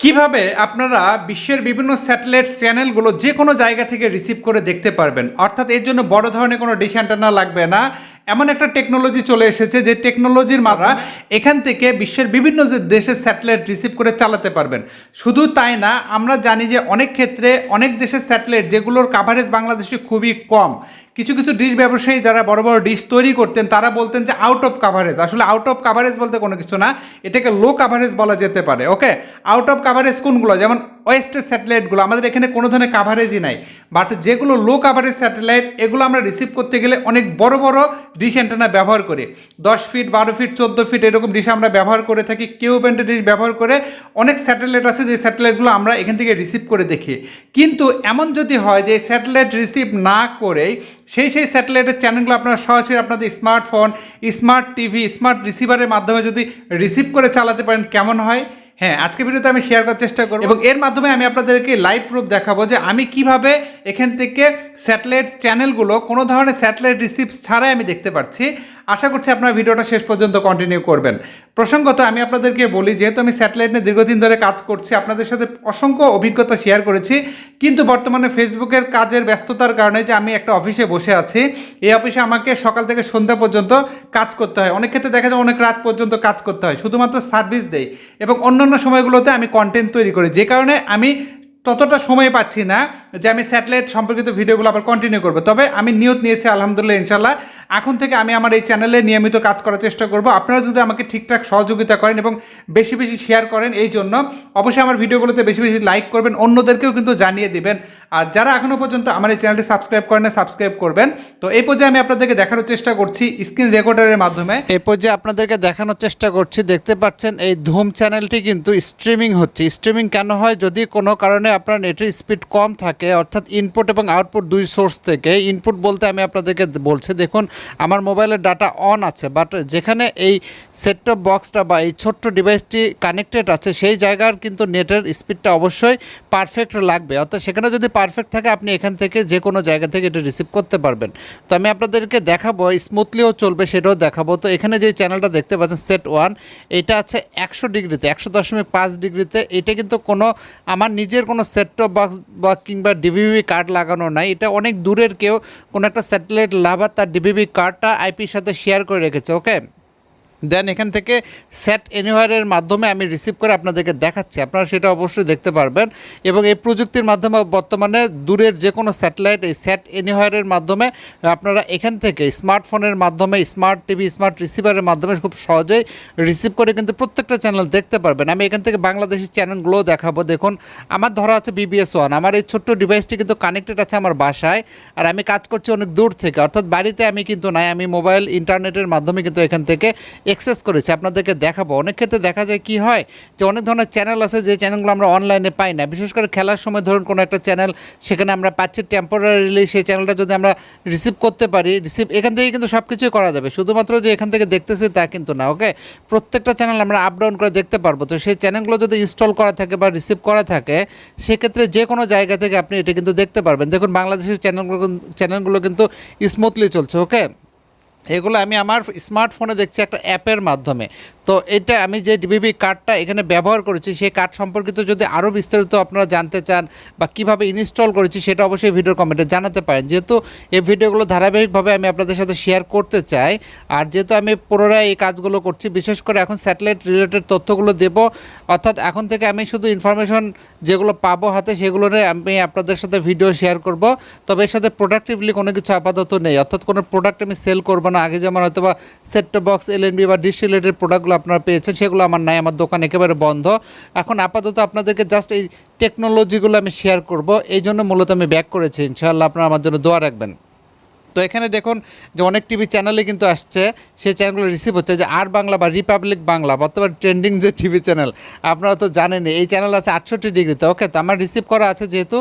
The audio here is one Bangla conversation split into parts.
কীভাবে আপনারা বিশ্বের বিভিন্ন স্যাটেলাইট চ্যানেলগুলো যে কোনো জায়গা থেকে রিসিভ করে দেখতে পারবেন? অর্থাৎ এর জন্য বড় ধরনের কোনো ডিশ অ্যান্টেনা লাগবে না। এমন একটা টেকনোলজি চলে এসেছে যে টেকনোলজির মাত্রা এখান থেকে বিশ্বের বিভিন্ন যে দেশের স্যাটেলাইট রিসিভ করে চালাতে পারবেন। শুধু তাই না, আমরা জানি যে অনেক ক্ষেত্রে অনেক দেশের স্যাটেলাইট যেগুলোর কাভারেজ বাংলাদেশে খুবই কম। কিছু কিছু ডিশ ব্যবসায়ী যারা বড় বড় ডিশ তৈরি করতেন, তারা বলতেন যে আউট অফ কাভারেজ আসলে আউট অফ কাভারেজ বলতে কোনো কিছু না, এটাকে লো কাভারেজ বলা যেতে পারে ওকে আউট অফ কাভারেজ কোনগুলো? যেমন ওয়েস্টের স্যাটেলাইটগুলো আমাদের এখানে কোনো ধরনের কাভারেজই নাই। বাট যেগুলো লো কাভারেজ স্যাটেলাইট এগুলো আমরা রিসিভ করতে গেলে অনেক বড় বড় ডিশ অ্যান্টেনা ব্যবহার করি। দশ ফিট বারো ফিট চোদ্দ ফিট এরকম ডিশ আমরা ব্যবহার করে থাকি, কেউ ব্যান্ডের ডিশ ব্যবহার করে অনেক স্যাটেলাইট আছে, যে স্যাটেলাইটগুলো আমরা এখান থেকে রিসিভ করে দেখি। কিন্তু এমন যদি হয় যে স্যাটেলাইট রিসিভ না করেই সেই সেই স্যাটেলাইটের চ্যানেলগুলো আপনারা সরাসরি আপনাদের স্মার্টফোন, স্মার্ট টিভি, স্মার্ট রিসিভারের মাধ্যমে যদি রিসিভ করে চালাতে পারেন, কেমন হয়? হ্যাঁ আজকে ভিডিওতে আমি শেয়ার করার চেষ্টা করব। এবং এর মাধ্যমে আমি আপনাদেরকে লাইভ প্রুফ দেখাবো যে আমি কীভাবে এখান থেকে স্যাটেলাইট চ্যানেলগুলো কোনো ধরনের স্যাটেলাইট রিসিভ ছাড়াই আমি দেখতে পাচ্ছি আশা করছি আপনার ভিডিওটা শেষ পর্যন্ত কন্টিনিউ করবেন। প্রসঙ্গত আমি আপনাদেরকে বলি, যেহেতু আমি স্যাটেলাইট নিয়ে দীর্ঘদিন ধরে কাজ করছি, আপনাদের সাথে অসংখ্য অভিজ্ঞতা শেয়ার করেছি, কিন্তু বর্তমানে ফেসবুকের কাজের ব্যস্ততার কারণে যে আমি একটা অফিসে বসে আছি, এই অফিসে আমাকে সকাল থেকে সন্ধ্যা পর্যন্ত কাজ করতে হয়। অনেক ক্ষেত্রে দেখা যায় অনেক রাত পর্যন্ত কাজ করতে হয়, শুধুমাত্র সার্ভিস দেই এবং অন্যান্য সময়গুলোতে আমি কন্টেন্ট তৈরি করি। যে কারণে আমি ততটা সময় পাচ্ছি না যে আমি স্যাটেলাইট সম্পর্কিত ভিডিওগুলো আবার কন্টিনিউ করব। তবে আমি নিয়ত নিয়েছি, আলহামদুলিল্লাহ ইনশাল্লাহ এখন থেকে আমি আমার এই চ্যানেলে নিয়মিত কাজ করার চেষ্টা করব। আপনারা যদি আমাকে ঠিকঠাক সহযোগিতা করেন এবং বেশি বেশি শেয়ার করেন, এই জন্য অবশ্যই আমার ভিডিওগুলোতে বেশি বেশি লাইক করবেন, অন্যদেরকেও কিন্তু জানিয়ে দিবেন। আর যারা এখনও পর্যন্ত আমার এই চ্যানেলটি সাবস্ক্রাইব করেন না সাবস্ক্রাইব করবেন। তো এই পর্যায়ে আমি আপনাদেরকে দেখানোর চেষ্টা করছি স্ক্রিন রেকর্ডারের মাধ্যমে। এই পর্যায়ে আপনাদেরকে দেখানোর চেষ্টা করছি, দেখতে পাচ্ছেন এই ধুম চ্যানেলটি কিন্তু স্ট্রিমিং হচ্ছে। স্ট্রিমিং কেন হয়? যদি কোনো কারণে আপনার নেটের স্পিড কম থাকে, অর্থাৎ ইনপুট এবং আউটপুট দুই সোর্স থেকে ইনপুট বলতে আমি আপনাদেরকে বলছি, দেখুন আমার মোবাইলের ডাটা অন আছে বাট যেখানে এই সেটটপ বক্সটা বা এই ছোট্ট ডিভাইসটি কানেক্টেড আছে, সেই জায়গার কিন্তু নেটের স্পিডটা অবশ্যই পারফেক্ট লাগবে। অর্থাৎ সেখানে যদি পারফেক্ট থাকে, আপনি এখান থেকে যে কোনো জায়গা থেকে এটা রিসিভ করতে পারবেন। তো আমি আপনাদেরকে দেখাবো স্মুথলিও চলবে, সেটাও দেখাবো। তো এখানে যে চ্যানেলটা দেখতে পাচ্ছেন সেট ওয়ান এটা আছে একশো ডিগ্রিতে, একশো দশমিক পাঁচ ডিগ্রিতে। এটা কিন্তু কোনো, আমার নিজের কোনো সেটটপ বক্স বা কিংবা ডিভিবি কার্ড লাগানো নাই। এটা অনেক দূরের কেউ কোনো একটা স্যাটেলাইট লাভার তার ডিভিবি কার্ডটা আইপির সাথে শেয়ার করে রেখেছে ওকে দেন এখান থেকে সেট এনিওয়ারের মাধ্যমে আমি রিসিভ করে আপনাদেরকে দেখাচ্ছি। আপনারা সেটা অবশ্যই দেখতে পারবেন। এবং এই প্রযুক্তির মাধ্যমে বর্তমানে দূরের যে কোনো স্যাটেলাইট এই সেট এনিওয়ারের মাধ্যমে আপনারা এখান থেকে স্মার্টফোনের মাধ্যমে স্মার্ট টিভি স্মার্ট রিসিভারের মাধ্যমে খুব সহজেই রিসিভ করে কিন্তু প্রত্যেকটা চ্যানেল দেখতে পারবেন। আমি এখান থেকে বাংলাদেশি চ্যানেলগুলোও দেখাবো। দেখুন, আমার ধরা আছে বিবিএস ওয়ান আমার এই ছোট্ট ডিভাইসটি কিন্তু কানেক্টেড আছে আমার বাসায়। আর আমি কাজ করছি অনেক দূর থেকে। অর্থাৎ বাড়িতে আমি কিন্তু নাই, আমি মোবাইল ইন্টারনেটের মাধ্যমে কিন্তু এখান থেকে এক্সেস করেছি, আপনাদেরকে দেখাবো। অনেক ক্ষেত্রে দেখা যায় কি হয় যে, অনেক ধরনের চ্যানেল আছে, যে চ্যানেলগুলো আমরা অনলাইনে পাই না। বিশেষ করে খেলার সময় ধরুন কোনো একটা চ্যানেল সেখানে আমরা পাচ্ছি টেম্পোরারিলি সেই চ্যানেলটা যদি আমরা রিসিভ করতে পারি রিসিভ এখান থেকে কিন্তু সব কিছুই করা যাবে। শুধুমাত্র যে এখান থেকে দেখতেছি তা কিন্তু না ওকে প্রত্যেকটা চ্যানেল আমরা আপ ডাউন করে দেখতে পারব। তো সেই চ্যানেলগুলো যদি ইনস্টল করা থাকে বা রিসিভ করা থাকে, সেক্ষেত্রে যে কোনো জায়গা থেকে আপনি এটা কিন্তু দেখতে পারবেন। দেখুন, বাংলাদেশের চ্যানেলগুলো চ্যানেলগুলো কিন্তু স্মুথলি চলছে ওকে এগুলো আমি আমার স্মার্টফোনে দেখছি একটা অ্যাপের মাধ্যমে। তো এটা আমি যে ডিবিবি কার্ডটা এখানে ব্যবহার করেছি, সেই কার্ড সম্পর্কিত যদি আরও বিস্তারিত আপনারা জানতে চান বা কীভাবে ইনস্টল করেছি, সেটা অবশ্যই ভিডিও কমেন্টে জানাতে পারেন। যেহেতু এই ভিডিওগুলো ধারাবাহিকভাবে আমি আপনাদের সাথে শেয়ার করতে চাই, আর যেহেতু আমি পুনরায় এই কাজগুলো করছি, বিশেষ করে এখন স্যাটেলাইট রিলেটেড তথ্যগুলো দেব, অর্থাৎ এখন থেকে আমি শুধু ইনফরমেশন যেগুলো পাবো হাতে, সেগুলো আমি আপনাদের সাথে ভিডিও শেয়ার করব। তবে এর সাথে প্রোডাক্টিভলি কোনো কিছু আপাতত নেই, অর্থাৎ কোনো প্রোডাক্ট আমি সেল করব না। আগে যেমন হয়তো বা সেট বক্স এলএনবি বা ডিশ রিলেটেড প্রোডাক্টগুলো আপনারা পেয়েছেন, সেগুলো আমার নাই, আমার দোকান একেবারে বন্ধ। এখন আপাতত আপনাদেরকে জাস্ট এই টেকনোলজিগুলো আমি শেয়ার করব, এই জন্য মূলত আমি ব্যাক করেছি। ইনশাআল্লাহ আপনারা আমার জন্য দোয়া রাখবেন। তো এখানে দেখুন যে অনেক টিভি চ্যানেলে কিন্তু আসছে। সেই চ্যানেলগুলো রিসিভ হচ্ছে। যে আর বাংলা বা রিপাবলিক বাংলা, বর্তমান ট্রেন্ডিং যে টিভি চ্যানেল আপনারা তো জানেনই, এই চ্যানেল আছে আটষট্টি ডিগ্রিতে ওকে তো আমার রিসিভ করা আছে যেহেতু,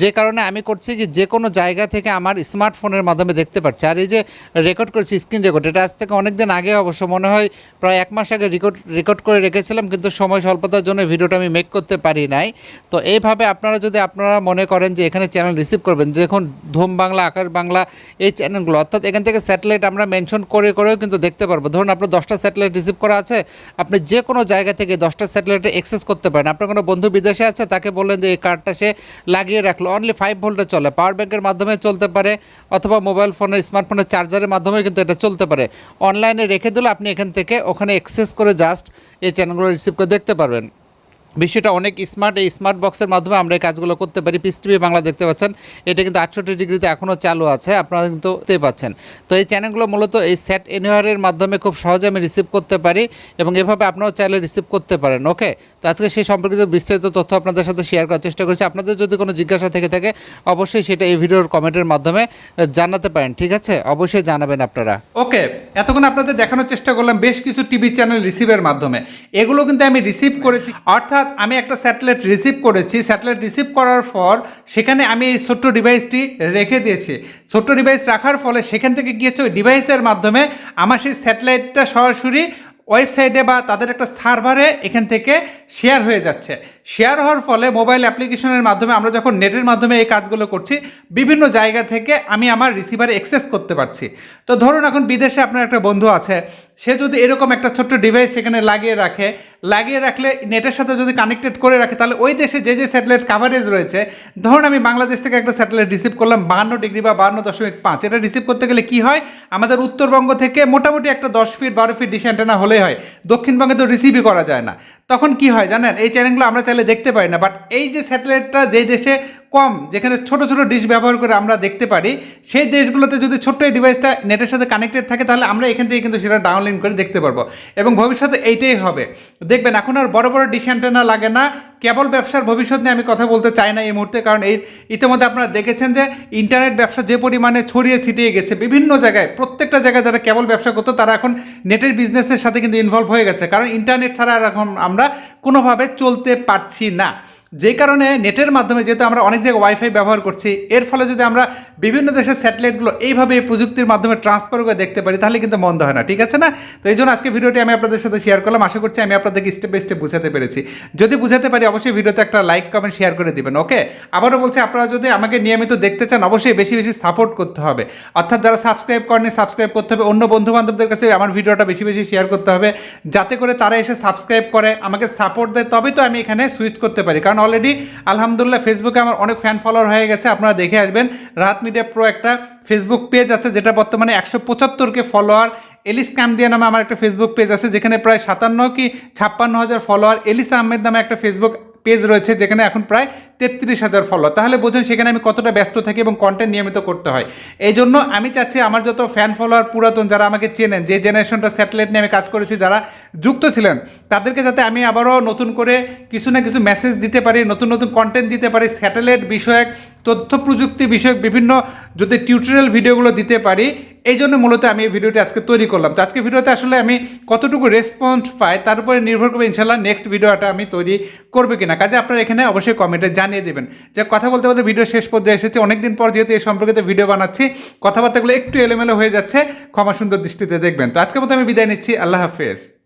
যে কারণে আমি করছি কি, যে কোনো জায়গা থেকে আমার স্মার্টফোনের মাধ্যমে দেখতে পাচ্ছি আর এই যে রেকর্ড করছি স্ক্রিন রেকর্ড এটা আজ থেকে অনেক দিন আগে অবশ্য, মনে হয় প্রায় এক মাস আগে রেকর্ড রেকর্ড করে রেখেছিলাম, কিন্তু সময় স্বল্পতার জন্য ভিডিওটা আমি মেক করতে পারি নাই। তো এইভাবে আপনারা যদি, আপনারা মনে করেন যে এখানে চ্যানেল রিসিভ করবেন, দেখুন ধুম বাংলা, আকাশ বাংলা, এই এই চ্যানেলগুলো অর্থাৎ এখান থেকে স্যাটেলাইট আমরা মেনশন করে, করেও কিন্তু দেখতে পারব। ধরুন আপনার দশটা স্যাটেলাইট রিসিভ করা আছে, আপনি যে কোনো জায়গা থেকে দশটা স্যাটেলাইটে অ্যাক্সেস করতে পারেন। আপনার কোনো বন্ধু বিদেশে আছে, তাকে বললেন যে এই কার্ডটা সে লাগিয়ে রাখল। অনলি ফাইভ ভোল্টে চলে। পাওয়ার ব্যাংকের মাধ্যমে চলতে পারে, অথবা মোবাইল ফোনের স্মার্টফোনের চার্জারের মাধ্যমে কিন্তু এটা চলতে পারে। অনলাইনে রেখে দিলে আপনি এখান থেকে ওখানে অ্যাক্সেস করে জাস্ট এই চ্যানেলগুলো রিসিভ করে দেখতে পারবেন। বিষয়টা অনেক স্মার্ট এই স্মার্ট বক্সের মাধ্যমে আমরা এই কাজগুলো করতে পারি। পিস টিভি বাংলা দেখতে পাচ্ছেন, এটা কিন্তু আটষট্টি ডিগ্রিতে এখনও চালু আছে, আপনারা কিন্তু দেখতে পাচ্ছেন। তো এই চ্যানেলগুলো মূলত এই সেট এনওয়ারের মাধ্যমে খুব সহজে আমি রিসিভ করতে পারি এবং এভাবে আপনারাও চাইলে রিসিভ করতে পারেন ওকে তো আজকে সেই সম্পর্কিত বিস্তারিত তথ্য আপনাদের সাথে শেয়ার করার চেষ্টা করছি। আপনাদের যদি কোনো জিজ্ঞাসা থেকে থাকে, অবশ্যই সেটা এই ভিডিওর কমেন্টের মাধ্যমে জানাতে পারেন, ঠিক আছে? অবশ্যই জানাবেন আপনারা। ওকে এতক্ষণ আপনাদের দেখানোর চেষ্টা করলাম বেশ কিছু টিভি চ্যানেল রিসিভের মাধ্যমে। এগুলো কিন্তু আমি রিসিভ করেছি, অর্থাৎ আমি একটা স্যাটেলাইট রিসিভ করেছি। স্যাটেলাইট রিসিভ করার পর সেখানে আমি এই ছোট্ট ডিভাইসটি রেখে দিয়েছি। ছোট্ট ডিভাইস রাখার ফলে সেখান থেকে হচ্ছে ওই ডিভাইসের মাধ্যমে আমার সেই স্যাটেলাইটটা সরাসরি ওয়েবসাইটে বা তাদের একটা সার্ভারে এখান থেকে শেয়ার হয়ে যাচ্ছে। শেয়ার হওয়ার ফলে মোবাইল অ্যাপ্লিকেশনের মাধ্যমে আমরা যখন নেটের মাধ্যমে এই কাজগুলো করছি, বিভিন্ন জায়গা থেকে আমি আমার রিসিভারে অ্যাক্সেস করতে পারছি। তো ধরুন এখন বিদেশে আপনার একটা বন্ধু আছে সে যদি এরকম একটা ছোট্ট ডিভাইস সেখানে লাগিয়ে রাখে, লাগিয়ে রাখলে নেটের সাথে যদি কানেক্টেড করে রাখে, তাহলে ওই দেশে যে যে স্যাটেলাইট কাভারেজ রয়েছে, ধরুন আমি বাংলাদেশ থেকে একটা স্যাটেলাইট রিসিভ করলাম বাহান্ন ডিগ্রি বা বাহান্ন দশমিক পাঁচ, এটা রিসিভ করতে গেলে কি হয়? আমাদের উত্তরবঙ্গ থেকে মোটামুটি একটা দশ ফিট বারো ফিট ডিশ অ্যান্টেনা হলেই হয়, দক্ষিণবঙ্গে তো রিসিভই করা যায় না। তখন কি হয় জানেন? এই চ্যানেলগুলো আমরা চাইলে দেখতে পারি না বাট এই যে স্যাটেলাইটটা যেই দেশে কম, যেখানে ছোট ছোট ডিশ ব্যবহার করে আমরা দেখতে পারি, সেই দেশগুলোতে যদি ছোট্ট এই ডিভাইসটা নেটের সাথে কানেক্টেড থাকে, তাহলে আমরা এখান থেকে কিন্তু সেটা ডাউনলোড করে দেখতে পারব। এবং ভবিষ্যতে এইটাই হবে। দেখবেন, এখন আর বড় বড় ডিশ অ্যান্টেনা লাগে না কেবল ব্যবসার ভবিষ্যৎ নিয়ে আমি কথা বলতে চাই না এই মুহূর্তে, কারণ এই ইতিমধ্যে আপনারা দেখেছেন যে ইন্টারনেট ব্যবসা যে পরিমাণে ছড়িয়ে ছিটিয়ে গেছে, বিভিন্ন জায়গায়, প্রত্যেকটা জায়গায় যারা কেবল ব্যবসা করতো, তারা এখন নেটের বিজনেসের সাথে কিন্তু ইনভলভ হয়ে গেছে। কারণ ইন্টারনেট ছাড়া আর এখন আমরা কোনোভাবে চলতে পারছি না। যে কারণে নেটের মাধ্যমে যেহেতু আমরা অনেক জায়গায় ওয়াইফাই ব্যবহার করছি, এর ফলে যদি আমরা বিভিন্ন দেশের স্যাটেলাইটগুলো এইভাবে এই প্রযুক্তির মাধ্যমে ট্রান্সফার করে দেখতে পারি, তাহলে কিন্তু মন্দ হয় না, ঠিক আছে না? তো এই জন্য আজকে ভিডিওটি আমি আপনাদের সাথে শেয়ার করলাম। আশা করছি আমি আপনাদেরকে স্টেপ বাই স্টেপ বুঝাতে পেরেছি। যদি বুঝাতে পারি অবশ্যই ভিডিওতে একটা লাইক কমেন্ট শেয়ার করে দিবেন ওকে আবারও বলছি, আপনারা যদি আমাকে নিয়মিত দেখতে চান, অবশ্যই বেশি বেশি সাপোর্ট করতে হবে। অর্থাৎ যারা সাবস্ক্রাইব করেনি সাবস্ক্রাইব করতে হবে। অন্য বন্ধু বান্ধবদের কাছে আমার ভিডিওটা বেশি বেশি শেয়ার করতে হবে। যাতে করে তারা এসে সাবস্ক্রাইব করে, আমাকে সাপোর্ট দেয়, তবেই তো আমি এখানে সুইচ করতে পারি। কারণ অলরেডি আলহামদুলিল্লাহ ফেসবুকে আমার অনেক ফ্যান ফলোয়ার হয়ে গেছে, আপনারা দেখে আসবেন। রাত মিডিয়া প্রো একটা ফেসবুক পেজ আছে, যেটা বর্তমানে একশো পঁচাত্তরকে ফলোয়ার এলিস কামদিয়া নামে আমার একটা ফেসবুক পেজ আছে, যেখানে প্রায় সাতান্ন কি ছাপ্পান্ন হাজার ফলোয়ার এলিস আহমেদ নামে একটা ফেসবুক পেজ রয়েছে, যেখানে এখন প্রায় তেত্রিশ হাজার ফলো তাহলে বোঝেন সেখানে আমি কতটা ব্যস্ত থাকি এবং কন্টেন্ট নিয়মিত করতে হয়। এই জন্য আমি চাচ্ছি আমার যত ফ্যান ফলোয়ার পুরাতন যারা আমাকে চেনেন, যে জেনারেশনটা স্যাটেলাইট নিয়ে আমি কাজ করেছি, যারা যুক্ত ছিলেন, তাদেরকে যাতে আমি আবারও নতুন করে কিছু না কিছু মেসেজ দিতে পারি, নতুন নতুন কন্টেন্ট দিতে পারি স্যাটেলাইট বিষয়ক, তথ্য প্রযুক্তি বিষয়ক বিভিন্ন যদি টিউটোরিয়াল ভিডিওগুলো দিতে পারি এই জন্য মূলত আমি এই ভিডিওটি আজকে তৈরি করলাম। তো আজকে ভিডিওতে আসলে আমি কতটুকু রেসপন্স পাই, তার উপরে নির্ভর করবে ইনশাল্লাহ নেক্সট ভিডিওটা আমি তৈরি করবে কিনা। কাজে আপনারা এখানে অবশ্যই কমেন্টে জানিয়ে দেবেন। যে কথা বলতে বলতে ভিডিও শেষ পর্যায়ে এসেছে। অনেকদিন পর যেহেতু এই সম্পর্কিত ভিডিও বানাচ্ছি, কথাবার্তাগুলো একটু এলোমেলো হয়ে যাচ্ছে। ক্ষমা সুন্দর দৃষ্টিতে দেখবেন। তো আজকের মতো আমি বিদায় নিচ্ছি। আল্লাহ হাফেজ।